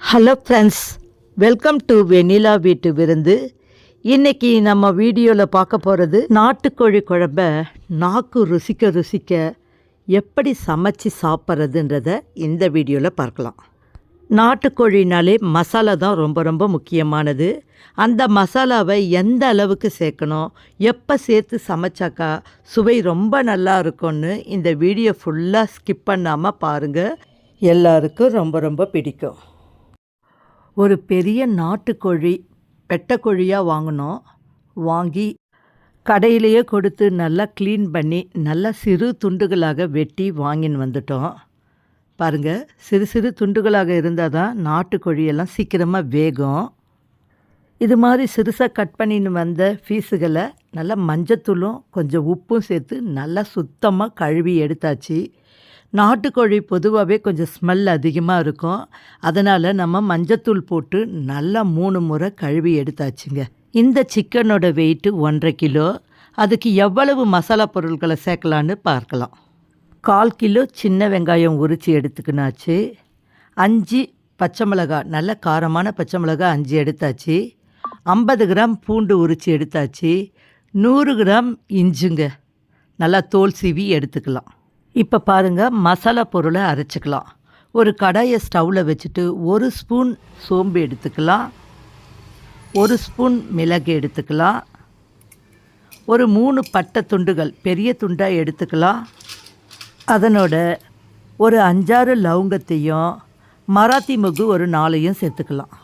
Hello friends welcome to Vennila வீட்டு விருந்து. இன்னைக்கு நம்ம வீடியோவில் பார்க்க போகிறது நாட்டுக்கோழி குழம்ப நாக்கு ருசிக்க ருசிக்க எப்படி சமைச்சு சாப்பிட்றதுன்றத இந்த வீடியோவில் பார்க்கலாம். நாட்டுக்கோழினாலே மசாலா தான் ரொம்ப ரொம்ப முக்கியமானது. அந்த மசாலாவை எந்த அளவுக்கு சேர்க்கணும் எப்போ சேர்த்து சமைச்சாக்கா சுவை ரொம்ப நல்லா இருக்கும்னு இந்த வீடியோ ஃபுல்லாக ஸ்கிப் பண்ணாமல் பாருங்கள் எல்லாருக்கும் ரொம்ப ரொம்ப பிடிக்கும். ஒரு பெரிய நாட்டுக்கோழி பெட்டக்கோழியாக வாங்கினோம். வாங்கி கடையிலேயே கொடுத்து நல்லா க்ளீன் பண்ணி நல்லா சிறு துண்டுகளாக வெட்டி வாங்கின்னு வந்துட்டோம். பாருங்கள் சிறு சிறு துண்டுகளாக இருந்தால் தான் நாட்டுக்கோழியெல்லாம் சீக்கிரமாக வேகும். இது மாதிரி சிறுசாக கட் பண்ணின்னு வந்த பீஸுகளை நல்லா மஞ்சத்தூளும் கொஞ்சம் உப்பும் சேர்த்து நல்லா சுத்தமாக கழுவி எடுத்தாச்சு. நாட்டுக்கோழி பொதுவாகவே கொஞ்சம் ஸ்மெல் அதிகமாக இருக்கும். அதனால் நம்ம மஞ்சத்தூள் போட்டு நல்லா மூணு முறை கழுவி எடுத்தாச்சுங்க. இந்த சிக்கனோட வெயிட்டு ஒன்றரை கிலோ. அதுக்கு எவ்வளவு மசாலா பொருட்களை சேர்க்கலான்னு பார்க்கலாம். கால் கிலோ சின்ன வெங்காயம் உரித்து எடுத்துக்கினாச்சு. அஞ்சு பச்சை மிளகாய் நல்ல காரமான பச்சை மிளகாய் அஞ்சு எடுத்தாச்சு. ஐம்பது கிராம் பூண்டு உரித்து எடுத்தாச்சு. நூறு கிராம் இஞ்சுங்க. நல்லா தோல் சீவி எடுத்துக்கலாம். இப்போ பாருங்கள் மசாலா பொருளை அரைச்சிக்கலாம். ஒரு கடாயை ஸ்டவ்வில் வச்சுட்டு ஒரு ஸ்பூன் சோம்பு எடுத்துக்கலாம். ஒரு ஸ்பூன் மிளகு எடுத்துக்கலாம். ஒரு மூணு பட்டை துண்டுகள் பெரிய துண்டாக எடுத்துக்கலாம். அதனோட ஒரு அஞ்சாறு லவங்கத்தையும் மராத்தி முகு ஒரு நாலையும் சேர்த்துக்கலாம்.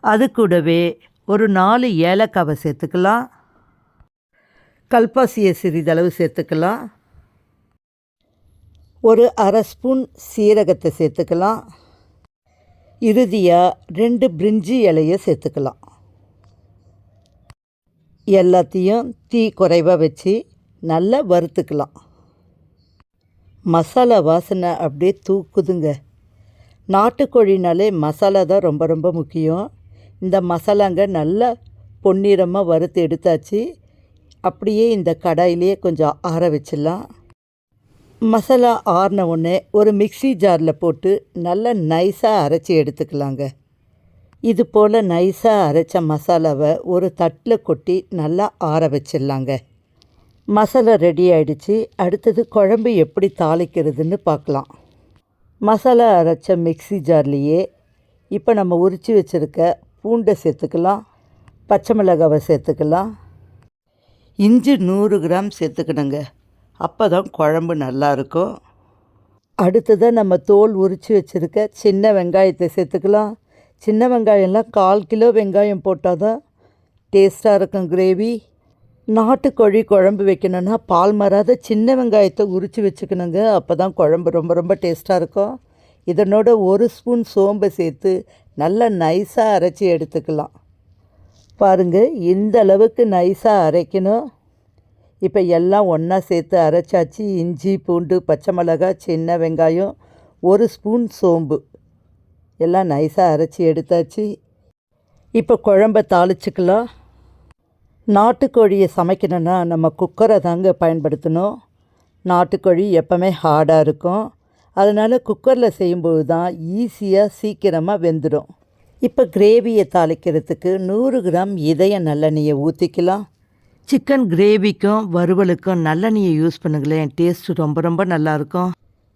அது கூடவே ஒரு நாலு ஏலக்காவை சேர்த்துக்கலாம். கல்பாசியை சிறிதளவு சேர்த்துக்கலாம். ஒரு அரை ஸ்பூன் சீரகத்தை சேர்த்துக்கலாம். இறுதியாக ரெண்டு பிரிஞ்சி இலையை சேர்த்துக்கலாம். எல்லாத்தையும் தீ குறைவாக வச்சு நல்லா வறுத்துக்கலாம். மசாலா வாசனை அப்படியே தூக்குதுங்க. நாட்டுக்கோழினாலே மசாலா தான் ரொம்ப ரொம்ப முக்கியம். இந்த மசாலாங்க நல்லா பொன்னிறமாக வறுத்து எடுத்தாச்சு. அப்படியே இந்த கடாயிலேயே கொஞ்சம் ஆற வச்சிடலாம். மசாலா ஆறின உடனே ஒரு மிக்ஸி ஜாரில் போட்டு நல்லா நைஸாக அரைச்சி எடுத்துக்கலாங்க. இது போல் நைஸாக அரைச்ச மசாலாவை ஒரு தட்டில் கொட்டி நல்லா ஆற வச்சிடலாங்க. மசாலா ரெடி ஆயிடுச்சு. அடுத்தது குழம்பு எப்படி தாளிக்கிறதுன்னு பார்க்கலாம். மசாலா அரைச்ச மிக்ஸி ஜார்லேயே இப்போ நம்ம உரித்து வச்சுருக்க பூண்டை சேர்த்துக்கலாம். பச்சை மிளகாவை சேர்த்துக்கலாம். இஞ்சி நூறு கிராம் சேர்த்துக்கணுங்க. அப்போ தான் குழம்பு நல்லாயிருக்கும் அடுத்ததாக நம்ம தோல் உரித்து வச்சுருக்க சின்ன வெங்காயத்தை சேர்த்துக்கலாம். சின்ன வெங்காயம்லாம் கால் கிலோ வெங்காயம் போட்டால் தான் டேஸ்ட்டாக இருக்கும் கிரேவி. நாட்டுக்கோழி குழம்பு வைக்கணுன்னா பால் மறாத சின்ன வெங்காயத்தை உரித்து வச்சுக்கணுங்க. அப்போ தான் குழம்பு ரொம்ப ரொம்ப டேஸ்ட்டாக இருக்கும். இதனோட ஒரு ஸ்பூன் சோம்பை சேர்த்து நல்லா நைஸாக அரைச்சி எடுத்துக்கலாம். பாருங்கள் இந்த அளவுக்கு நைஸாக அரைக்கணும். இப்போ எல்லாம் ஒன்றா சேர்த்து அரைச்சாச்சு. இஞ்சி பூண்டு பச்சை மிளகாய் சின்ன வெங்காயம் ஒரு ஸ்பூன் சோம்பு. எல்லாம் நைஸாக அரைச்சி எடுத்தாச்சு. இப்போ குழம்ப தாளிச்சுக்கலாம். நாட்டுக்கோழியை சமைக்கணுன்னா நம்ம குக்கரை தாங்க பயன்படுத்தணும். நாட்டுக்கோழி எப்போவுமே ஹார்டாக இருக்கும். அதனால் குக்கரில் செய்யும்போது தான் ஈஸியாக சீக்கிரமாக வெந்துடும் இப்போ கிரேவியை தாளிக்கிறதுக்கு நூறு கிராம் இதய நல்லெண்ணெயை ஊற்றிக்கலாம் சிக்கன் கிரேவிக்கும் வறுவலுக்கும் நல்லெண்ணெயை யூஸ் பண்ணுங்களேன். டேஸ்ட்டு ரொம்ப ரொம்ப நல்லாயிருக்கும்.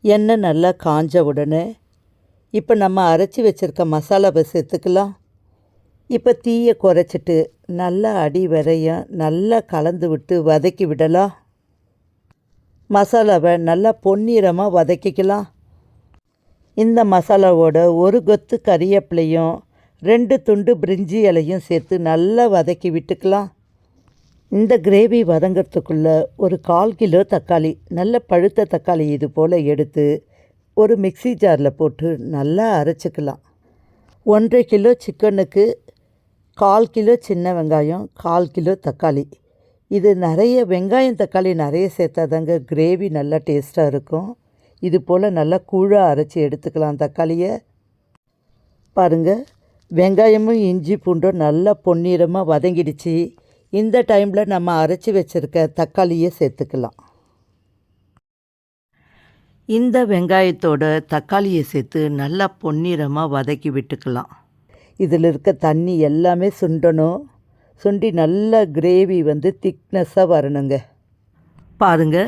எண்ணெய் நல்லா காஞ்ச உடனே இப்போ நம்ம அரைச்சி வச்சுருக்க மசாலாவை சேர்த்துக்கலாம். இப்போ தீயை குறைச்சிட்டு நல்லா அடி வரையும் நல்லா கலந்து விட்டு வதக்கி விடலாம். மசாலாவை நல்லா பொன்னிறமாக வதக்கிக்கலாம். இந்த மசாலாவோட ஒரு கொத்து கறியப்பிலையும் ரெண்டு துண்டு பிரிஞ்சி இலையும் சேர்த்து நல்லா வதக்கி விட்டுக்கலாம். இந்த கிரேவி வதங்கிறதுக்குள்ளே ஒரு கால் கிலோ தக்காளி நல்ல பழுத்த தக்காளி இது போல் எடுத்து ஒரு மிக்ஸி ஜாரில் போட்டு நல்லா அரைச்சிக்கலாம். ஒன்றரை கிலோ சிக்கனுக்கு கால் கிலோ சின்ன வெங்காயம் கால் கிலோ தக்காளி. இது நிறைய வெங்காயம் தக்காளி நிறைய சேர்த்தாதாங்க கிரேவி நல்லா டேஸ்ட்டாக இருக்கும். இது போல் நல்லா கூழாக அரைச்சி எடுத்துக்கலாம் தக்காளியை. பாருங்கள் வெங்காயமும் இஞ்சி பூண்டும் நல்லா பொன்னிறமாக வதங்கிடுச்சு. இந்த டைமில் நம்ம அரைச்சி வச்சுருக்க தக்காளியை சேர்த்துக்கலாம். இந்த வெங்காயத்தோட தக்காளியை சேர்த்து நல்லா பொன்னிறமாக வதக்கி விட்டுக்கலாம். இதில் இருக்க தண்ணி எல்லாமே சுண்டணும். சுண்டி நல்ல கிரேவி வந்து திக்னஸ்ஸாக வரணுங்க. பாருங்க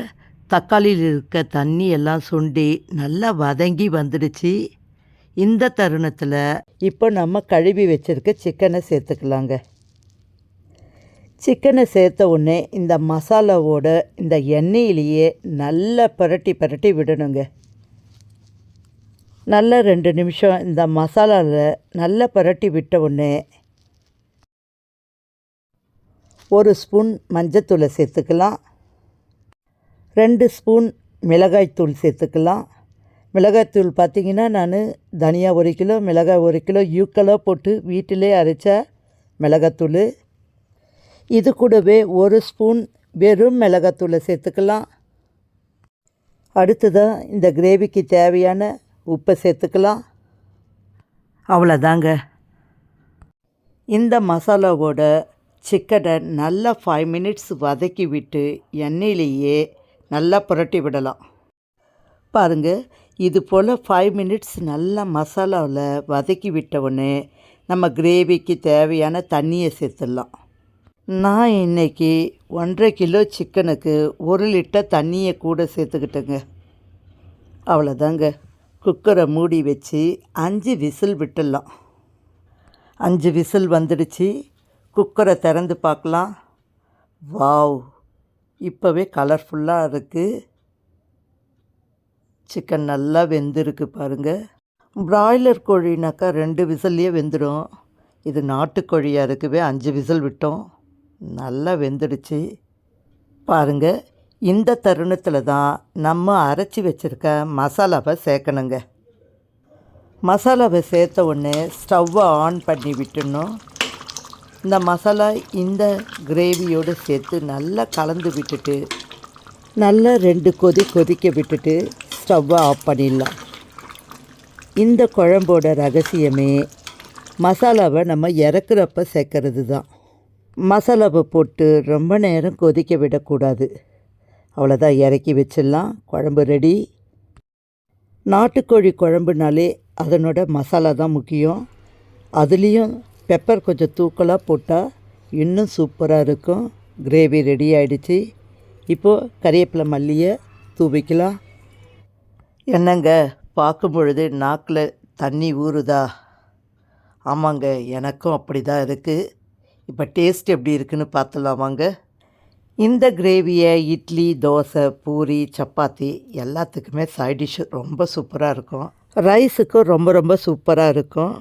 தக்காளியில் இருக்க தண்ணி எல்லாம் சுண்டி நல்லா வதங்கி வந்துடுச்சு. இந்த தருணத்தில் இப்போ நம்ம கழுவி வச்சுருக்க சிக்கனை சேர்த்துக்கலாங்க. சிக்கனை சேர்த்த உடனே இந்த மசாலாவோட இந்த எண்ணெயிலேயே நல்லா புரட்டி புரட்டி விடணுங்க. நல்லா ரெண்டு நிமிஷம் இந்த மசாலாவில் நல்லா புரட்டி விட்ட உடனே ஒரு ஸ்பூன் மஞ்சத்தூளை சேர்த்துக்கலாம். ரெண்டு ஸ்பூன் மிளகாய்த்தூள் சேர்த்துக்கலாம். மிளகாய்த்தூள் பார்த்திங்கன்னா நான் தனியாக ஒரு கிலோ மிளகாய் ஒரு கிலோ யூக்கலோ போட்டு வீட்டிலே அரைச்ச மிளகாத்தூள் இது கூடவே ஒரு ஸ்பூன் வெறும் மிளகாத்தூளை சேர்த்துக்கலாம். அடுத்ததாக இந்த கிரேவிக்கு தேவையான உப்பை சேர்த்துக்கலாம். அவ்வளோதாங்க இந்த மசாலாவோட சிக்கனை நல்லா ஃபைவ் மினிட்ஸ் வதக்கி விட்டு எண்ணெயிலேயே நல்லா புரட்டி விடலாம். பாருங்கள் இது போல் ஃபைவ் மினிட்ஸ் நல்லா மசாலாவில் வதக்கி விட்ட உடனே நம்ம கிரேவிக்கு தேவையான தண்ணியை சேர்த்துடலாம். நான் இன்றைக்கி ஒன்றரை கிலோ சிக்கனுக்கு ஒரு லிட்டர் தண்ணியை கூட சேர்த்துக்கிட்டேங்க. அவ்வளோதாங்க. குக்கரை மூடி வச்சு அஞ்சு விசில் விட்டுடலாம். அஞ்சு விசில் வந்துடுச்சு. குக்கரை திறந்து பார்க்கலாம். வாவ். இப்போவே கலர்ஃபுல்லாக இருக்குது சிக்கன் நல்லா வெந்திருக்கு பாருங்கள் பிராய்லர் கோழினாக்கா ரெண்டு விசில்லையே வெந்துடும். இது நாட்டுக்கோழியாக இருக்கவே அஞ்சு விசில் விட்டோம். நல்லா வெந்துடுச்சு. பாருங்கள் இந்த தருணத்தில் தான் நம்ம அரைச்சி வச்சுருக்க மசாலாவை சேர்க்கணுங்க. மசாலாவை சேர்த்த உடனே ஸ்டவ்வை ஆன் பண்ணி விட்டுடணும். இந்த மசாலா இந்த கிரேவியோடு சேர்த்து நல்லா கலந்து விட்டுட்டு நல்லா ரெண்டு கொதி கொதிக்க விட்டுட்டு ஸ்டவ்வை ஆஃப் பண்ணிடலாம். இந்த குழம்போட ரகசியமே மசாலாவை நம்ம இறக்குறப்ப சேர்க்கறது தான். மசாலாவை போட்டு ரொம்ப நேரம் கொதிக்க விடக்கூடாது. அவ்வளோதான் இறக்கி வச்சிடலாம். குழம்பு ரெடி நாட்டுக்கோழி குழம்புனாலே அதனோட மசாலா தான் முக்கியம். அதுலேயும் பெப்பர் கொஞ்சம் தூக்கலாக போட்டால் இன்னும் சூப்பராக இருக்கும். கிரேவி ரெடி ஆகிடுச்சு இப்போது கறிவேப்பிலை மல்லியை தூவிக்கலாம். என்னங்க பார்க்கும் பொழுது நாக்கில் தண்ணி ஊறுதா? ஆமாங்க எனக்கும் அப்படி தான் இருக்குது இப்போ டேஸ்ட் எப்படி இருக்குன்னு பார்த்துலாம் வாங்க. இந்த கிரேவியை இட்லி தோசை பூரி சப்பாத்தி எல்லாத்துக்குமே சைட் டிஷ்ஷு ரொம்ப சூப்பராக இருக்கும். ரைஸுக்கும் ரொம்ப ரொம்ப சூப்பராக இருக்கும்.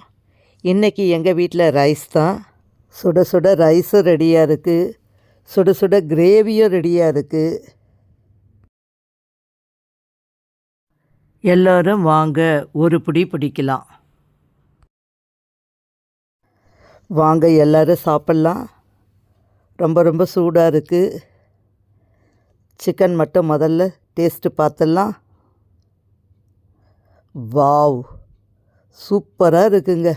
இன்றைக்கி எங்கள் வீட்டில் ரைஸ் தான். சுட சுட ரைஸும் ரெடியாக இருக்குது சுட சுட கிரேவியும் ரெடியாக இருக்குது எல்லோரும் வாங்க ஒரு பிடி பிடிக்கலாம். வாங்க எல்லோரும் சாப்பிட்லாம். ரொம்ப ரொம்ப சூடாக இருக்குது சிக்கன் மட்டும் முதல்ல டேஸ்ட்டு பார்த்துடலாம். வாவ்! சூப்பராக இருக்குங்க.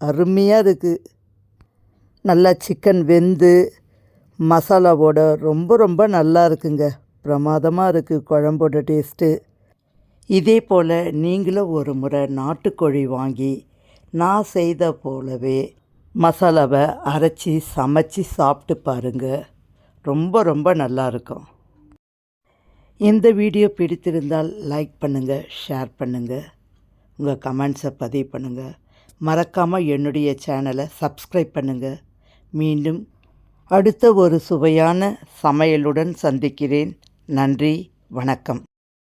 அருமையாக இருக்குது நல்லா சிக்கன் வெந்து மசாலாவோட ரொம்ப ரொம்ப நல்லா இருக்குங்க. பிரமாதமாக இருக்குது குழம்போட டேஸ்ட்டு. இதே போல் நீங்களும் ஒரு முறை நாட்டுக்கோழி வாங்கி நான் செய்த போலவே மசாலாவை அரைச்சி சமைச்சி சாப்பிட்டு பாருங்கள் ரொம்ப ரொம்ப நல்லாயிருக்கும். இந்த வீடியோ பிடித்திருந்தால் லைக் பண்ணுங்கள் ஷேர் பண்ணுங்கள் உங்கள் கமெண்ட்ஸை பதிவு பண்ணுங்கள் மறக்காமல் என்னுடைய சேனலை சப்ஸ்கிரைப் பண்ணுங்கள் மீண்டும் அடுத்த ஒரு சுவையான சமையலுடன் சந்திக்கிறேன். நன்றி வணக்கம்.